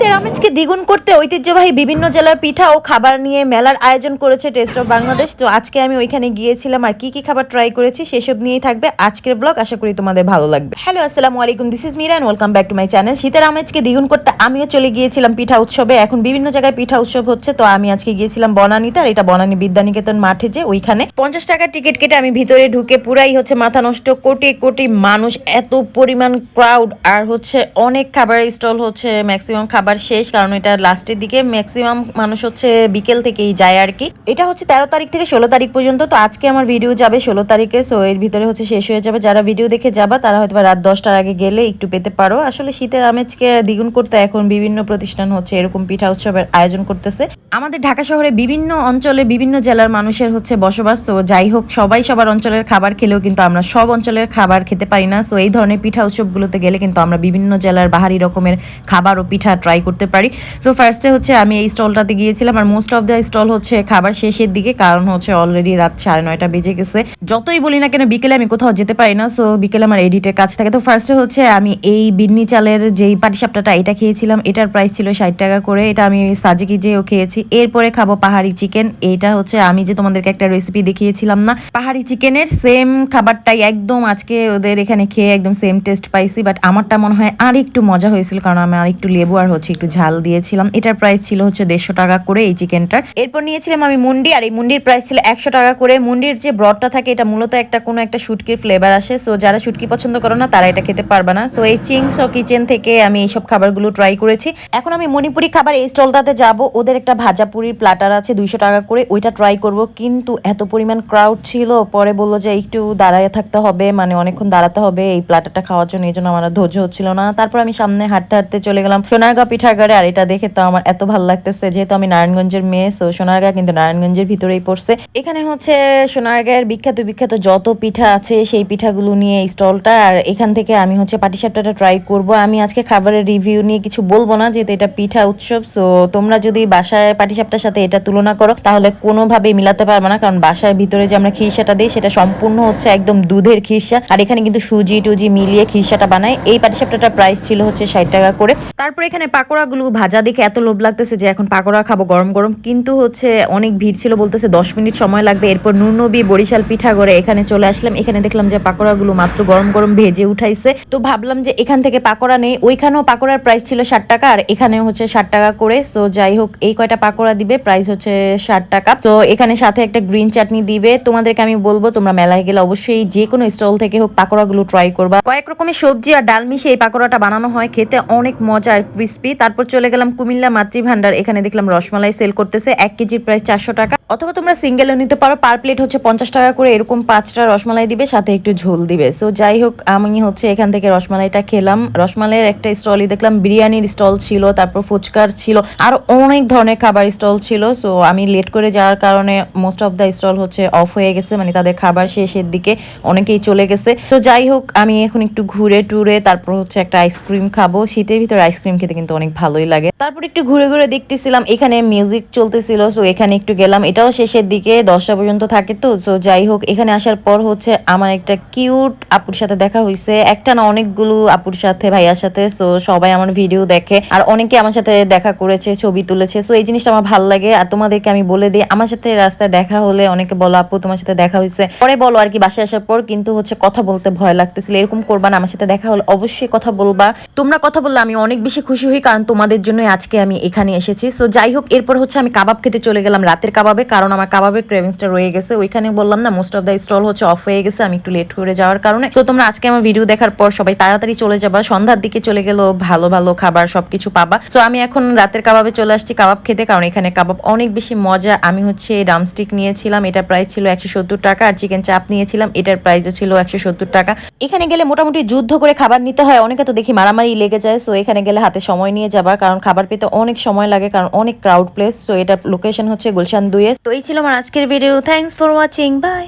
শীতের আমেজকে দ্বিগুণ করতে ঐতিহ্যবাহী বিভিন্ন জেলার পিঠা ও খাবার নিয়ে মেলার আয়োজন করেছে টেস্ট অফ বাংলাদেশ। তো আজকে আমি ওইখানে গিয়েছিলাম আর কি কি খাবার ট্রাই করেছি সেসব নিয়েই থাকবে আজকের ব্লগ আশা করি তোমাদের ভালো লাগবে। হ্যালো আসসালামু আলাইকুম this is Mira welcome back to my channel শীতের আমেজকে দ্বিগুণ করতে আমিও চলে গিয়েছিলাম পিঠা উৎসবে। এখন বিভিন্ন জায়গায় পিঠা উৎসব হচ্ছে, তো আমি আজকে গিয়েছিলাম বনানীতে আর এটা বনানী বিদ্যানিকেতন মাঠে যে ওইখানে। পঞ্চাশ টাকার টিকিট কেটে আমি ভিতরে ঢুকে পুরাই হচ্ছে মাথা নষ্ট, কোটি কোটি মানুষ, এত পরিমাণ ক্রাউড আর হচ্ছে অনেক খাবার স্টল হচ্ছে ম্যাক্সিমাম খাবার শেষ, কারণ এটা লাস্টের দিকে ম্যাক্সিমাম মানুষ হচ্ছে বিকেল থেকেই যায় আর কি। এটা হচ্ছে তেরো তারিখ থেকে ষোলো তারিখ পর্যন্ত, তো আজকে আমার ভিডিও যাবে ষোলো তারিখে সো এর ভিতরে হচ্ছে শেষ হয়ে যাবে। যারা ভিডিও দেখে যাবা, তারা হয়তো রাত দশটার আগে গেলে একটু পেতে পারো। আসলে শীতের আমেজকে দ্বিগুণ করতে এখন বিভিন্ন প্রতিষ্ঠান হচ্ছে এরকম পিঠা উৎসবের আয়োজন করতেছে। আমাদের ঢাকা শহরে বিভিন্ন অঞ্চলে বিভিন্ন জেলার মানুষের হচ্ছে বসবাস, তো যাই হোক, সবাই সবার অঞ্চলের খাবার খেলেও কিন্তু আমরা সব অঞ্চলের খাবার খেতে পারি না। তো এই ধরনের পিঠা উৎসবগুলোতে গেলে কিন্তু আমরা বিভিন্ন জেলার বাহারি রকমের খাবার ও পিঠা ট্রাই করতে পারি। তো ফার্স্টে হচ্ছে আমি এই স্টলটাতে গিয়েছিলাম আর মোস্ট অফ দ্য স্টল হচ্ছে খাবার শেষের দিকে, কারণ হচ্ছে অলরেডি রাত সাড়ে নয়টা বেজে গেছে। যতই বলি না কেন, বিকেলে আমি কোথাও যেতে পারি না সো বিকেলে আমার এডিটের কাজ থাকে। তো ফার্স্টে হচ্ছে আমি এই বিন্নি চালের যেই পাটিসাপটাটা এটা খেয়েছিলাম। এটার প্রাইস ছিল ষাট টাকা করে। এটা আমি সাজেকি যেও খেয়েছি। এরপরে খাব পাহাড়ি চিকেন। এটা হচ্ছে আমি যে তোমাদেরকে একটা রেসিপি দেখিয়েছিলাম না। পাহাড়ি চিকেনের সেম খাবারটাই একদম আজকে ওদের এখানে খেয়ে একদম সেম টেস্ট পাইছি বাট আমারটা মনে হয় আর একটু মজা হয়েছিল, কারণ আমি আর একটু লেবু আর হচ্ছে একটু ঝাল দিয়েছিলাম। এটার প্রাইস ছিল হচ্ছে দেড়শো টাকা করে এই চিকেনটার এরপর নিয়েছিলাম আমি মুন্ডি, আর এই মুন্ডির প্রাইস ছিল একশো টাকা করে। মুন্ডির যে ব্রডটা থাকে, এটা মূলত একটা কোনো একটা শুটকির ফ্লেভার আসে। সো যারা শুটকি পছন্দ করো না, তারা এটা খেতে পারবে না। সো এই চিংস ও কিচেন থেকে আমি এইসব খাবারগুলো ট্রাই করেছি। এখন আমি মণিপুরি খাবার এই স্টলটাতে যাব। ওদের একটা ভাজা পুরির প্লাটার আছে, দুইশো টাকা করে। ওইটা ট্রাই করব। কিন্তু এত পরিমাণ ক্রাউড ছিল। পরে বলল যে একটু দাঁড়ায় থাকতে হবে। মানে অনেকক্ষণ দাঁড়াতে হবে। এই প্লাটারটা খাওয়ার জন্য, এই জন্য আমার ধৈর্য হচ্ছিল না। তারপর আমি সামনে হাঁটতে হাঁটতে চলে গেলাম সোনারগাঁ পিঠাগারে আর এটা দেখে তো আমার এত ভালো লাগতেছে, যেহেতু আমি নারায়ণগঞ্জের মেয়ে সো সোনারগাঁ কিন্তু নারায়ণগঞ্জের ভিতরেই পড়ছে। এখানে হচ্ছে সোনারগাঁয়ের বিখ্যাত বিখ্যাত যত পিঠা আছে, সেই পিঠাগুলো নিয়ে স্টলটা, আর এখান থেকে আমি হচ্ছে পাটিসাপটাটা ট্রাই করব। আমি আজকে খাবারের রিভিউ নিয়ে কিছু বলব না, যেহেতু এটা পিঠা উৎসব সো তোমরা যদি বাসায় পাটিসাপটার সাথে এটা তুলনা করো, তাহলে কোনোভাবেই মিলাতে পারবে না, কারণ বাসার ভিতরে যে আমরা খিরসাটা দিই, সেটা সম্পূর্ণ হচ্ছে একদম দুধের খিরসা, আর এখানে কিন্তু সুজি টুজি মিলিয়ে খিরসাটা বানায়। এই পাটিসাপটাটার প্রাইস ছিল হচ্ছে ষাট টাকা করে। তারপর এখানে পাকোড়াগুলো ভাজা দেখে এত লোভ লাগতেছে যে এখন পাকোড়া খাব গরম গরম। কিন্তু হচ্ছে অনেক ভিড় ছিল, বলতেছে দশ মিনিট সময় লাগবে। এরপর নুনবি বরিশাল পিঠা করে এখানে চলে আসলাম। এখানে দেখলাম যে পাকোড়াগুলো মাত্র গরম গরম ভেজে উঠাইছে। তো ভাবলাম যে এখান থেকে পাকোড়া নেই। ওইখানেও পাকোড়ার প্রাইস ছিল ষাট টাকা আর এখানেও হচ্ছে ষাট টাকা করে। তো যাই হোক, এই কয়টা পাকোড়া দিবে প্রাইস হচ্ছে ষাট টাকা। তো এখানে সাথে একটা গ্রিন চাটনি দিবে। তোমাদেরকে আমি বলব, তোমরা মেলায় গেলে অবশ্যই যে কোনো স্টল থেকে হোক পাকোড়াগুলো ট্রাই করবা। কয়েক রকমের সবজি আর ডাল মিশিয়ে এই পাকোড়াটা বানানো হয়। খেতে অনেক মজা আর ক্রিস্পি তারপর চলে গেলাম কুমিল্লা মাতৃভান্ডার। এখানে দেখলাম রসমালাই সেল করতেছে এক কেজির প্রাইস চারশো টাকা। অথবা তোমরা সিঙ্গেলও নিতে পারো পার প্লেট হচ্ছে পঞ্চাশ টাকা করে, এরকম পাঁচটা রসমালাই দিবে, সাথে একটু ঝোল দিবে। সো যাই হোক, আমি হচ্ছে এখান থেকে রসমালাইটা খেলাম। রসমালাইয়ের একটা স্টলই দেখলাম, বিরিয়ানির স্টল ছিল, তারপর ফুচকার ছিল, আর অনেক ধরনের খাবার স্টল ছিল। সো আমি লেট করে যাওয়ার কারণে মোস্ট অফ দ্য স্টল হচ্ছে অফ হয়ে গেছে মানে তাদের খাবার শেষের দিকে অনেকেই চলে গেছে। তো যাই হোক, আমি এখন একটু ঘুরে টুরে, তারপর হচ্ছে একটা আইসক্রিম খাব। শীতের ভিতরে আইসক্রিম খেতে কিন্তু অনেক ভালোই লাগে। তারপর একটু ঘুরে ঘুরে দেখতেছিলাম, এখানে মিউজিক চলতেছিল সো এখানে একটু গেলাম। এটাও শেষের দিকে, দশটা পর্যন্ত থাকে তো সো যাই হোক, এখানে আসার পর হচ্ছে আমার একটা কিউট আপুর সাথে দেখা হয়েছে একটা না অনেকগুলো আপুর সাথে, ভাইয়ার সাথে সো সবাই আমার ভিডিও দেখে। আর অনেকে আমার সাথে দেখা করেছে, ছবি তুলেছে সো এই জিনিসটা আমার ভালো লাগে। আর তোমাদেরকে আমি বলে দিই, আমার সাথে রাস্তায় দেখা হলে অনেকে বলো, আপু, তোমার সাথে দেখা হয়েছে পরে বলো আর কি, বাসায় আসার পর কিন্তু হচ্ছে কথা বলতে ভয় লাগতেছিল। এরকম করবা না, আমার সাথে দেখা হলে অবশ্যই কথা বলবা। তোমরা কথা বললে আমি অনেক বেশি খুশি হই কারণ তোমাদের জন্যই আজকে আমি এখানে এসেছি। সো যাই হোক, এরপর হচ্ছে আমি কাবাব খেতে চলে গেলাম রাতের কাবাবে, কারণ আমার কাবাবের ক্রেভিংসটা রয়ে গেছে। ওইখানে বললাম না মোস্ট অফ দ্য স্টল হচ্ছে অফ হয়ে গেছে, আমি একটু লেট করে যাওয়ার কারণে। তো তোমরা আজকে আমার ভিডিও দেখার পর সবাই তাড়াতাড়ি চলে যাবা, সন্ধ্যার দিকে চলে গেলেও ভালো ভালো খাবার সবকিছু পাবা। তো আমি এখন রাতের কাবাবে চলে আসছি কাবাব খেতে, কারণ এখানে কাবাব অনেক বেশি মজা। আমি হচ্ছে ড্রামস্টিক নিয়েছিলাম, এটার প্রাইস ছিল একশো সত্তর টাকা, আর চিকেন চাপ নিয়েছিলাম, এটার প্রাইসও ছিল একশো সত্তর টাকা। এখানে গেলে মোটামুটি যুদ্ধ করে খাবার নিতে হয়, অনেকে তো দেখি মারামারি লেগে যায় সো এখানে গেলে হাতে সময় নিয়ে যাবা, কারণ খাবার পেতে অনেক সময় লাগে, কারণ অনেক ক্রাউড প্লেস তো এটা লোকেশন হচ্ছে গুলশান দুয়ে তো এই ছিল আমার আজকের video thanks for watching bye